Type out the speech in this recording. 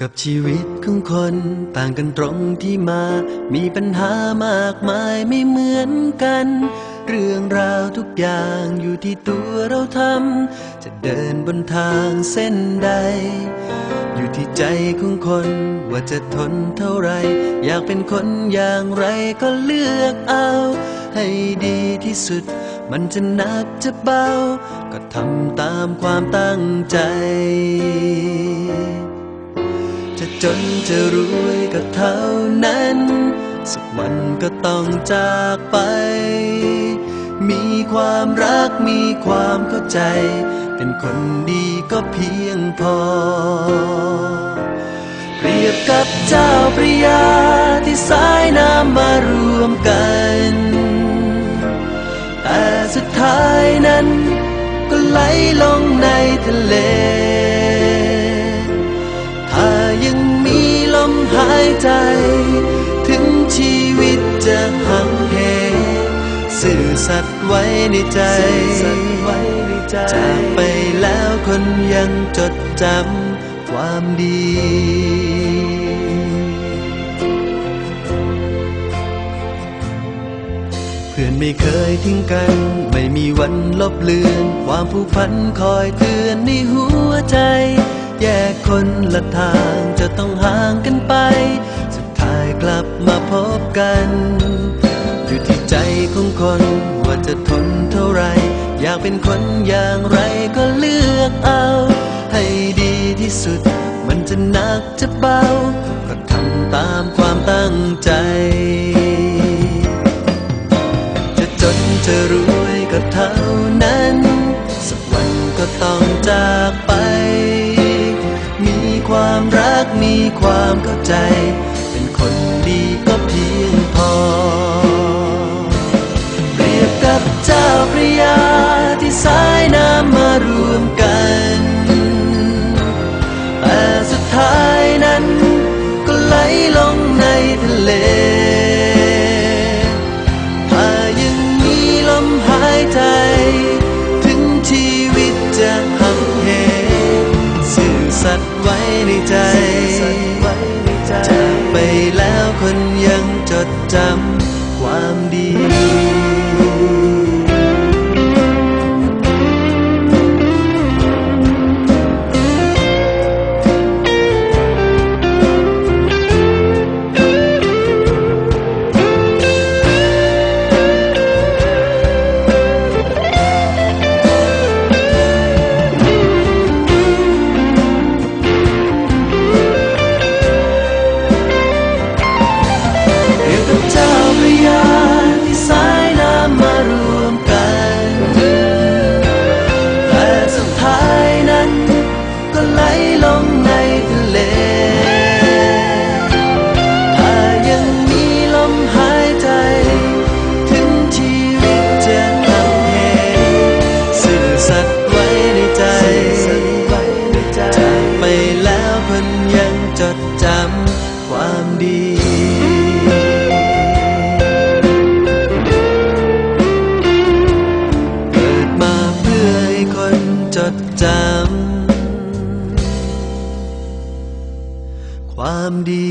กับชีวิตของคนต่างกันตรงที่มา มีปัญหามากมายไม่เหมือนกัน เรื่องราวทุกอย่างอยู่ที่ตัวเราทำ จะเดินบนทางเส้นใด อยู่ที่ใจของคนว่าจะทนเท่าไร อยากเป็นคนอย่างไรก็เลือกเอา ให้ดีที่สุด มันจะหนักจะเบา ก็ทำตามความตั้งใจ จนจะรวยก็เท่านั้น สักวันก็ต้องจากไป มีความรักมีความเข้าใจ เป็นคนดีก็เพียงพอ เปรียบกับเจ้าพระยาที่สายน้ำมารวมกัน แต่สุดท้ายนั้นก็ไหลลงในทะเล สัตว์ไว้ในใจ จากไปแล้วคนยังจดจำความดีเพื่อนไม่เคยทิ้งกัน ไม่มีวันลบเลือน ความผูกพันคอยเตือนในหัวใจ แยกคนละทางจะต้องห่างกันไป สุดท้ายกลับมาพบกัน อยู่ที่ใจของคนว่าจะทนเท่าไร อยากเป็นคนอย่างไรก็เลือกเอา ให้ดีที่สุด มันจะหนักจะเบา ก็ทำตามความตั้งใจ จะจนจะรวยก็เท่านั้น สักวันก็ต้องจากไป มีความรักมีความเข้าใจ รวมกันแต่สุดท้ายนั้นก็ไหลลงในทะเล ถ้ายังมีลมหายใจ ถึงชีวิตจะหักเหสื่อสัตว์ไว้ในใจ จากไปแล้วคนยังจดจำความดี จำ ความดี